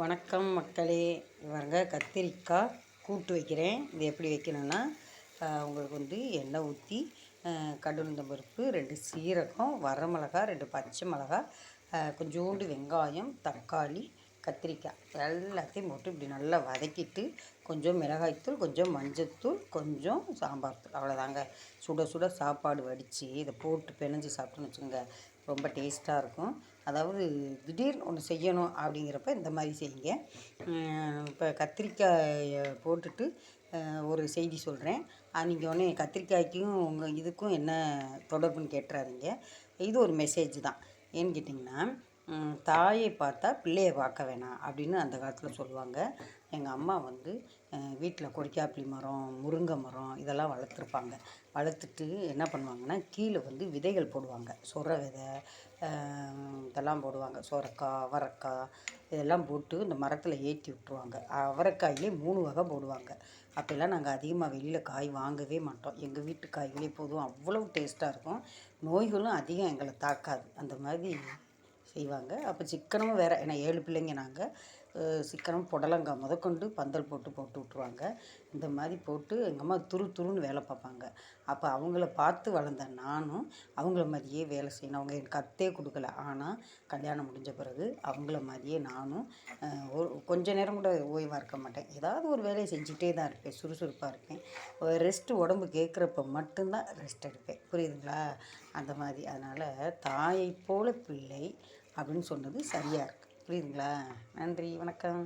வணக்கம் மக்களே. இவங்க கத்திரிக்காய் கூட்டு வைக்கிறேன். இது எப்படி வைக்கணும்னா உங்களுக்கு வந்து எண்ணெய் ஊற்றி கடுந்தம் பருப்பு ரெண்டு சீரகம் வரமிளகா ரெண்டு பச்சை மிளகா கொஞ்சோண்டு வெங்காயம் தக்காளி கத்திரிக்காய். எல்லாத்தையும் போட்டு இப்படி நல்லா வதக்கிட்டு கொஞ்சம் மிளகாய்த்தூள் கொஞ்சம் மஞ்சத்தூள் கொஞ்சம் சாம்பார் தூள். அவ்வளோதாங்க சுட சுட சாப்பாடு வடித்து இதை போட்டு பிணைஞ்சி சாப்பிட்டோன்னு வச்சுக்கோங்க. ரொம்ப டேஸ்ட்டாக இருக்கும். அதாவது திடீர்னு ஒன்று செய்யணும் அப்படிங்கிறப்ப இந்த மாதிரி செய்யுங்க. இப்போ கத்திரிக்காயை போட்டுட்டு ஒரு செய்தி சொல்கிறேன் நீங்கள் ஒன்று கத்திரிக்காய்க்கும் உங்கள் இதுக்கும் என்ன தொடர்புன்னு கேட்டுறாதீங்க. இது ஒரு மெசேஜ் தான். ஏன்னு கேட்டிங்கன்னா தாயை பார்த்தா பிள்ளையை பார்க்க வேணாம் அப்படின்னு அந்த காலத்தில் சொல்லுவாங்க. எங்கள் அம்மா வந்து வீட்டில் கொடிக்காப்பிளி மரம் முருங்கை மரம் இதெல்லாம் வளர்த்துருப்பாங்க. வளர்த்துட்டு என்ன பண்ணுவாங்கன்னா கீழே வந்து விதைகள் போடுவாங்க. சொர விதை இதெல்லாம் போடுவாங்க. சொரக்காய் அவரைக்காய் இதெல்லாம் போட்டு இந்த மரத்தில் ஏற்றி விட்ருவாங்க அவரைக்காயிலே மூணு வகை போடுவாங்க. அப்போல்லாம் நாங்கள் அதிகமாக வெளியில் காய் வாங்கவே மாட்டோம். எங்கள் வீட்டு காய்களே போதும். அவ்வளோ டேஸ்ட்டாக இருக்கும். நோய்களும் அதிகம் எங்களை தாக்காது. அந்த மாதிரி செய்வாங்க. அப்போ சிக்கனமும் வேறு. ஏன்னா ஏழு பிள்ளைங்க நாங்கள் சீக்கிரம் புடலங்காய் முதற்கொண்டு பந்தல் போட்டு போட்டு விட்ருவாங்க இந்த மாதிரி போட்டு எங்கள் அம்மா துரு துருன்னு வேலை பார்ப்பாங்க. அப்போ அவங்கள பார்த்து வளர்ந்த நானும் அவங்கள மாதிரியே வேலை செய்யணும். அவங்க எனக்கு கத்தே கொடுக்கல. ஆனால் கல்யாணம் முடிஞ்ச பிறகு அவங்கள மாதிரியே நானும் ஒரு கொஞ்ச நேரம் கூட ஓய்வாக இருக்க மாட்டேன். ஏதாவது ஒரு வேலையை செஞ்சுட்டே தான் இருப்பேன். சுறுசுறுப்பாக இருப்பேன். ரெஸ்ட்டு உடம்பு கேட்குறப்ப மட்டும்தான் ரெஸ்ட் எடுப்பேன். புரியுதுங்களா? அந்த மாதிரி. அதனால் தாயை போல பிள்ளை அப்படின்னு சொன்னது சரியாக இருக்குது புரியுதுங்களா நன்றி வணக்கம்